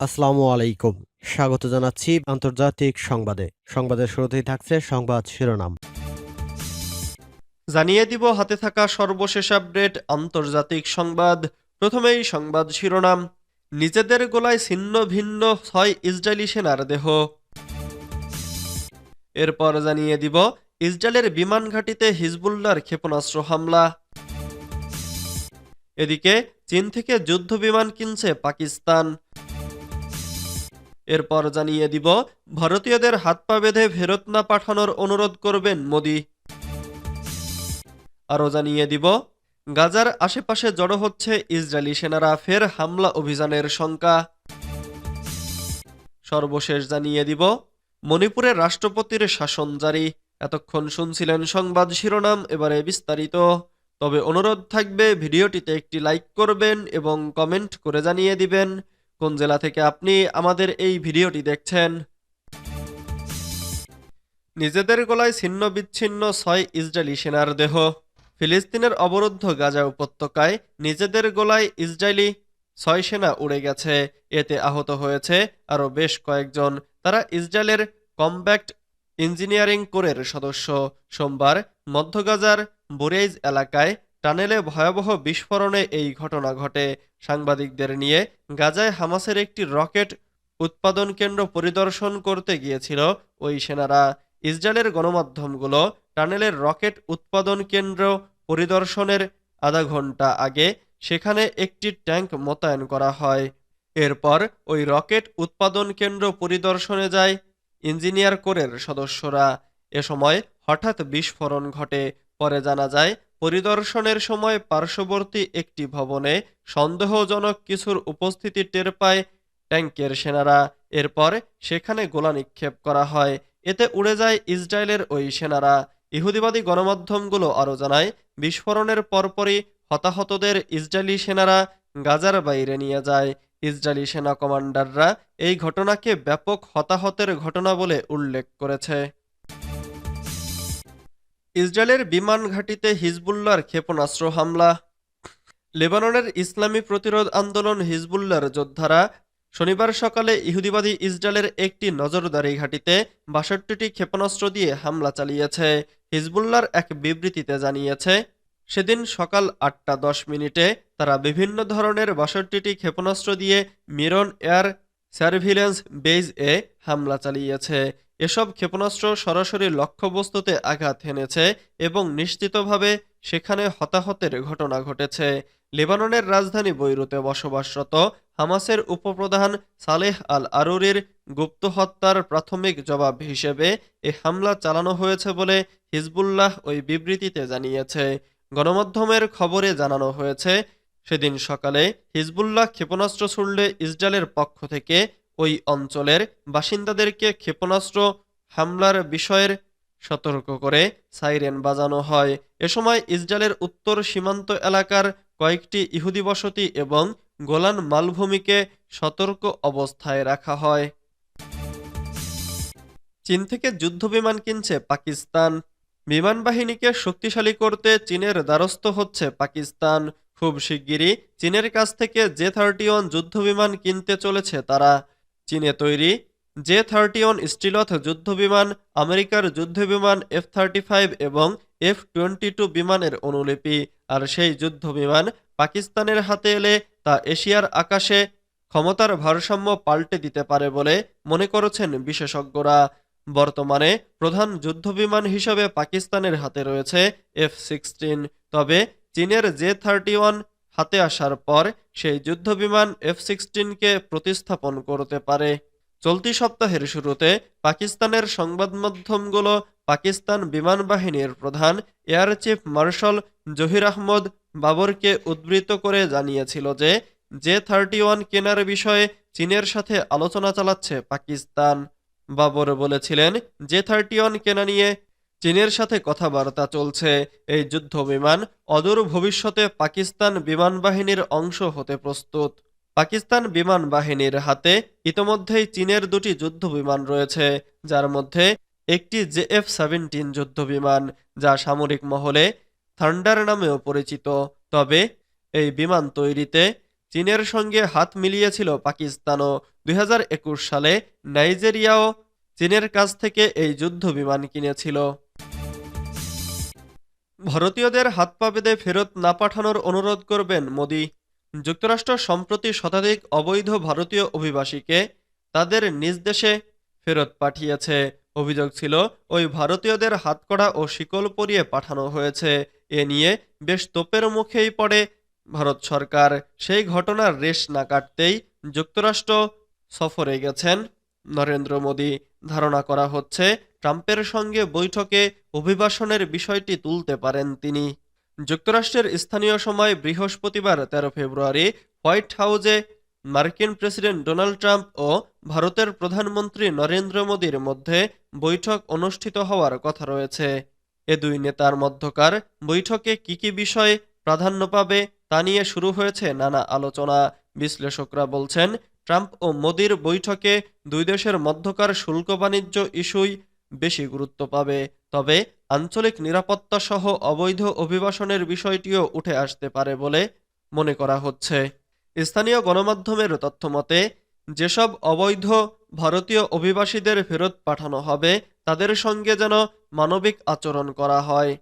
আসসালামু আলাইকুম। স্বাগত জানাচ্ছি আন্তর্জাতিক সংবাদে। সংবাদের শুরুতেই থাকছে সংবাদ শিরোনাম। জানিয়ে দিব, হাতে থাকা সর্বশেষ আপডেট, আন্তর্জাতিক সংবাদ। প্রথমেই সংবাদ শিরোনাম। নিজেদের গোলায় ছিন্ন ভিন্ন ছয় ইসরায়েলি সেনার দেহ। এরপর জানিয়ে দিব, ইসরায়েলের বিমান ঘাঁটিতে হিজবুল্লার ক্ষেপণাস্ত্র হামলা। এদিকে, চীন থেকে যুদ্ধ বিমান কিনছে পাকিস্তান। এরপর জানিয়ে দিব, ভারতীয়দের হাত পা বেঁধে ফেরত না পাঠানোর অনুরোধ করবেন মোদি। আরও জানিয়ে দিব, গাজার আশেপাশে জড়ো হচ্ছে ইসরায়েলি সেনারা ফের হামলা অভিযানের শঙ্কা। সর্বশেষ জানিয়ে দিব, মণিপুরের রাষ্ট্রপতির শাসন জারি। এতক্ষণ শুনছিলেন সংবাদ শিরোনাম, এবারে বিস্তারিত। তবে অনুরোধ থাকবে, ভিডিওটিতে একটি লাইক করবেন এবং কমেন্ট করে জানিয়ে দিবেন। কোন জেলা থেকে আপনি আমাদের এই ভিডিওটি দেখছেন? নিজেদের গলায় ছিন্ন বিচ্ছিন্ন ছয় ইসরায়েলি সেনার দেহ। ফিলিস্তিনের অবরুদ্ধ গাজা উপত্যকায় নিজেদের গোলায় ইসরায়েলি ছয় সেনা উড়ে গেছে। এতে আহত হয়েছে আরও বেশ কয়েকজন। তারা ইসরায়েলের কমব্যাক্ট ইঞ্জিনিয়ারিং কোরের সদস্য। সোমবার মধ্য গাজার বুরেইজ এলাকায় টানেলে ভয়াবহ বিস্ফোরণে এই ঘটনা ঘটে। সাংবাদিকদের নিয়ে গাজায় হামাসের একটি রকেট উৎপাদন কেন্দ্র পরিদর্শন করতে গিয়েছিল ওই সেনারা। ইসরায়েলের গণমাধ্যমগুলো টানেলের রকেট উৎপাদন কেন্দ্র পরিদর্শনের আধা ঘণ্টা আগে সেখানে একটি ট্যাঙ্ক মোতায়েন করা হয়। এরপর ওই রকেট উৎপাদন কেন্দ্র পরিদর্শনে যায় ইঞ্জিনিয়ার কোরের সদস্যরা। এ সময় হঠাৎ বিস্ফোরণ ঘটে। পরে জানা যায় পরিদর্শনের সময় পার্শ্ববর্তী একটি ভবনে সন্দেহজনক কিছুর উপস্থিতি টের পায় ট্যাঙ্কের সেনারা। এরপর সেখানে গোলা নিক্ষেপ করা হয়। এতে উড়ে যায় ইসরায়েলের ওই সেনারা। ইহুদিবাদী গণমাধ্যমগুলো আরও জানায়, বিস্ফোরণের পরপরই হতাহতদের ইসরায়েলি সেনারা গাজার বাইরে নিয়ে যায়। ইসরায়েলি সেনা কমান্ডাররা এই ঘটনাকে ব্যাপক হতাহতের ঘটনা বলে উল্লেখ করেছে। ইসরায়েলের বিমান ঘাঁটিতে হিজবুল্লার ক্ষেপণাস্ত্র হামলা। লেবাননের ইসলামী প্রতিরোধ আন্দোলন হিজবুল্লার যোদ্ধারা শনিবার সকালে ইহুদিবাদী ইসরায়েলের একটি নজরদারি ঘাঁটিতে বাষট্টিটি ক্ষেপণাস্ত্র দিয়ে হামলা চালিয়েছে। হিজবুল্লার এক বিবৃতিতে জানিয়েছে, সেদিন সকাল আটটা দশ মিনিটে তারা বিভিন্ন ধরনের বাষট্টিটি ক্ষেপণাস্ত্র দিয়ে মিরন এয়ার সার্ভিলেন্স বেজ এ হামলা চালিয়েছে। এসব ক্ষেপণাস্ত্র সরাসরি লক্ষ্যবস্তুতে আঘাত হেনেছে এবং নিশ্চিতভাবে সেখানে হতাহতের ঘটনা ঘটেছে। লেবাননের রাজধানী বৈরুতে বসবাসরত হামাসের উপপ্রধান সালেহ আল আরুরির গুপ্ত হত্যার প্রাথমিক জবাব হিসেবে এ হামলা চালানো হয়েছে বলে হিজবুল্লাহ ওই বিবৃতিতে জানিয়েছে। গণমাধ্যমের খবরে জানানো হয়েছে, সেদিন সকালে হিজবুল্লাহ ক্ষেপণাস্ত্র ছুড়লে ইসরায়েলের পক্ষ থেকে ওই অঞ্চলের বাসিন্দাদেরকে ক্ষেপণাস্ত্র হামলার বিষয়ের সতর্ক করে সাইরেন বাজানো হয়। এ সময় ইসরায়েলের উত্তর সীমান্ত এলাকার কয়েকটি ইহুদি বসতি এবং গোলান মালভূমিকে সতর্ক অবস্থায় রাখা হয়। চীন থেকে যুদ্ধবিমান কিনছে পাকিস্তান। বিমান বাহিনীকে শক্তিশালী করতে চীনের দ্বারস্থ হচ্ছে পাকিস্তান। খুব শিগগিরই চীনের কাছ থেকে জে থার্টি ওয়ান যুদ্ধবিমান কিনতে চলেছে তারা। চীনে তৈরি জে থার্টি ওয়ান স্টিলথ যুদ্ধবিমান, আমেরিকার যুদ্ধবিমান এফ থার্টি ফাইভ এবং এফ টোয়েন্টি টু বিমানের অনুলিপি। আর সেই যুদ্ধবিমান পাকিস্তানের হাতে এলে তা এশিয়ার আকাশে ক্ষমতার ভারসাম্য পাল্টে দিতে পারে বলে মনে করেছেন বিশেষজ্ঞরা। বর্তমানে প্রধান যুদ্ধবিমান হিসেবে পাকিস্তানের হাতে রয়েছে এফ সিক্সটিন। তবে চীনের জে থার্টি ওয়ান হাতে আসার পর সেই যুদ্ধবিমান এফ সিক্সটিনকে প্রতিস্থাপন করতে পারে। চলতি সপ্তাহের শুরুতে পাকিস্তানের সংবাদ মাধ্যমগুলো পাকিস্তান বিমান বাহিনীর প্রধান air chief marshal Zahir Ahmed বাবরকে উদ্ধৃত করে জানিয়েছিল যে, জে থার্টি ওয়ান কেনার বিষয়ে চীনের সাথে আলোচনা চালাচ্ছে পাকিস্তান। বাবর বলেছিলেন, জে থার্টি ওয়ান কেনা নিয়ে চীনের সাথে কথাবার্তা চলছে। এই যুদ্ধ বিমান অদূর ভবিষ্যতে পাকিস্তান বিমান বাহিনীর অংশ হতে প্রস্তুত। পাকিস্তান বিমান বাহিনীর হাতে ইতোমধ্যেই চীনের দুটি যুদ্ধ বিমান রয়েছে, যার মধ্যে একটি জেএফ সেভেন্টিন যুদ্ধ বিমান যা সামরিক মহলে থান্ডার নামেও পরিচিত। তবে এই বিমান তৈরিতে চীনের সঙ্গে হাত মিলিয়েছিল পাকিস্তানও। দু হাজার একুশ সালে নাইজেরিয়াও চীনের কাছ থেকে এই যুদ্ধ বিমান কিনেছিল। ভারতীয়দের হাত পা বেঁধে ফেরত না পাঠানোর অনুরোধ করবেন মোদি। যুক্তরাষ্ট্র সম্প্রতি শতাধিক অবৈধ ভারতীয় অভিবাসীকে তাদের নিজ দেশে ফেরত পাঠিয়েছে। অভিযোগ ছিল, ওই ভারতীয়দের হাতকড়া ও শিকল পরিয়ে পাঠানো হয়েছে। এ নিয়ে বেশ তোপের মুখেই পড়ে ভারত সরকার। সেই ঘটনার রেশ না কাটতেই যুক্তরাষ্ট্র সফরে গেছেন নরেন্দ্র মোদী। ধারণা করা হচ্ছে ট্রাম্পের সঙ্গে বৈঠকে অভিবাসনের বিষয়টি তুলতে পারেন তিনি। যুক্তরাষ্ট্রের স্থানীয় সময় বৃহস্পতিবার তেরো ফেব্রুয়ারি হোয়াইট হাউজে মার্কিন প্রেসিডেন্ট ডোনাল্ড ট্রাম্প ও ভারতের প্রধানমন্ত্রী নরেন্দ্র মোদীর মধ্যে বৈঠক অনুষ্ঠিত হওয়ার কথা রয়েছে। এ দুই নেতার মধ্যকার বৈঠকে কি কি বিষয় প্রাধান্য পাবে তা নিয়ে শুরু হয়েছে নানা আলোচনা। বিশ্লেষকরা বলছেন ট্রাম্প ও মোদির বৈঠকে দুই দেশের মধ্যকার শুল্ক বাণিজ্য ইস্যুই বেশি গুরুত্ব পাবে। তবে আঞ্চলিক নিরাপত্তা সহ অবৈধ অভিবাসনের বিষয়টিও উঠে আসতে পারে বলে মনে করা হচ্ছে। স্থানীয় গণমাধ্যমের তথ্যমতে যেসব অবৈধ ভারতীয় অভিবাসীদের ফেরত পাঠানো হবে, তাদের সঙ্গে যেন মানবিক আচরণ করা হয়।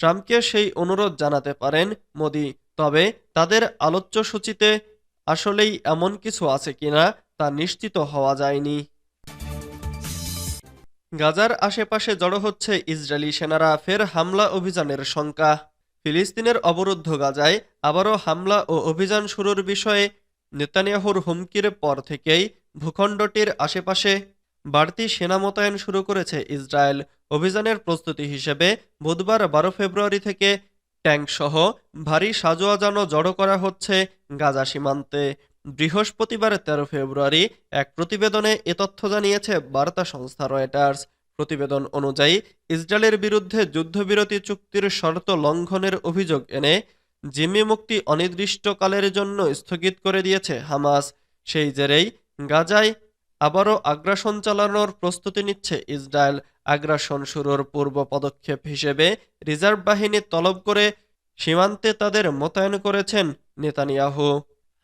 ট্রাম্পকে সেই অনুরোধ জানাতে পারেন মোদি, তবে তাদের আলোচ্য সূচিতে আসলেই এমন কিছু আছে কিনা তা নিশ্চিত হওয়া যায়নি। গাজার আশেপাশে জড়ো হচ্ছে ইসরায়েলি সেনারা ফের হামলা অভিযানের শঙ্কা। ফিলিস্তিনের অবরুদ্ধ গাজায় আবারও হামলা ও অভিযান শুরুর বিষয়ে নেতানিয়াহুর হুমকির পর থেকেই ভূখণ্ডটির আশেপাশে বাড়তি সেনা মোতায়েন শুরু করেছে ইসরায়েল। অভিযানের প্রস্তুতি হিসেবে বুধবার বারো ফেব্রুয়ারি থেকে ট্যাঙ্কসহ ভারী সাজোয়াজানো জড়ো করা হচ্ছে গাজা সীমান্তে। বৃহস্পতিবার তেরো ফেব্রুয়ারি এক প্রতিবেদনে এ তথ্য জানিয়েছে বার্তা সংস্থা রয়টার্স। প্রতিবেদন অনুযায়ী, ইসরায়েলের বিরুদ্ধে যুদ্ধবিরতি চুক্তির শর্ত লঙ্ঘনের অভিযোগ এনে জিম্মি মুক্তি অনির্দিষ্টকালের জন্য স্থগিত করে দিয়েছে হামাস। সেই জেরেই গাজায় আবারও আগ্রাসন চালানোর প্রস্তুতি নিচ্ছে ইসরায়েল। আগ্রাসন শুরুর পূর্ব পদক্ষেপ হিসেবে রিজার্ভ বাহিনী তলব করে সীমান্তে তাদের মোতায়েন করেছেন নেতানিয়াহু।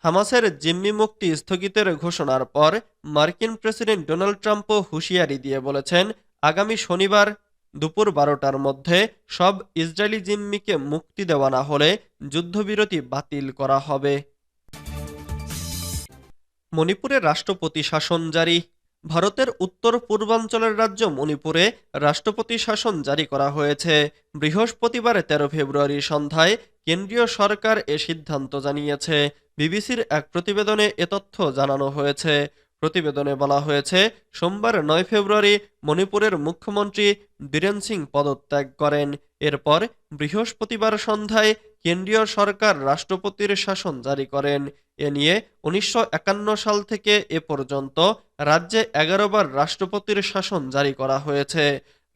হামাসের জিম্মি মুক্তি স্থগিতের ঘোষণার পর মার্কিন প্রেসিডেন্ট ডোনাল্ড ট্রাম্পও হুঁশিয়ারি দিয়ে বলেছেন, আগামী শনিবার দুপুর বারোটার মধ্যে সব ইসরায়েলি জিম্মিকে মুক্তি দেওয়া না হলে যুদ্ধবিরতি বাতিল করা হবে। মণিপুরে রাষ্ট্রপতি শাসন জারি। ভারতের উত্তর পূর্বাঞ্চলের রাজ্য মণিপুরে রাষ্ট্রপতি শাসন জারি করা হয়েছে। বৃহস্পতিবার তেরো ফেব্রুয়ারি সন্ধ্যায় কেন্দ্রীয় সরকার এ সিদ্ধান্ত জানিয়েছে। বিবিসির এক প্রতিবেদনে এ তথ্য জানানো হয়েছে। প্রতিবেদনে বলা হয়েছে, সোমবার নয় ফেব্রুয়ারি মণিপুরের মুখ্যমন্ত্রী বীরেন সিং পদত্যাগ করেন। এরপর বৃহস্পতিবার সন্ধ্যায় কেন্দ্রীয় সরকার রাষ্ট্রপতির শাসন জারি করেন। এ নিয়ে উনিশশো একান্ন সাল থেকে এ পর্যন্ত রাজ্যে এগারোবার রাষ্ট্রপতির শাসন জারি করা হয়েছে।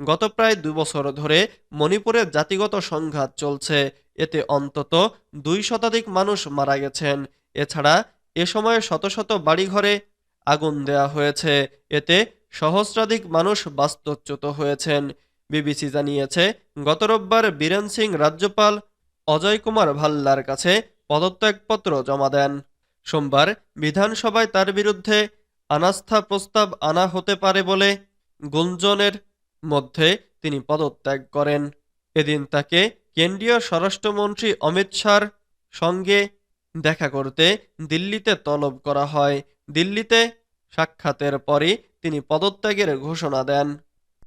গত প্রায় দুই বছর ধরে মণিপুরে জাতিগত সংঘাত চলছে। এতে অন্তত দুই শতাধিক মানুষ মারা গেছেন। এছাড়া এ সময় শত শত বাড়িঘরে আগুন দেয়া হয়েছে। এতে সহস্রাধিক মানুষ বাস্তুচ্যুত হয়েছেন। বিবিসি জানিয়েছে, গত রোববার বীরেন সিং রাজ্যপাল অজয় কুমার ভাল্লার কাছে পদত্যাগপত্র জমা দেন। সোমবার বিধানসভায় তার বিরুদ্ধে আনাস্থা প্রস্তাব আনা হতে পারে বলে গুঞ্জনের মধ্যে তিনি পদত্যাগ করেন। এদিন তাকে কেন্দ্রীয় স্বরাষ্ট্রমন্ত্রী অমিত শাহর সঙ্গে দেখা করতে দিল্লিতে তলব করা হয়। দিল্লিতে সাক্ষাতের পরই তিনি পদত্যাগের ঘোষণা দেন।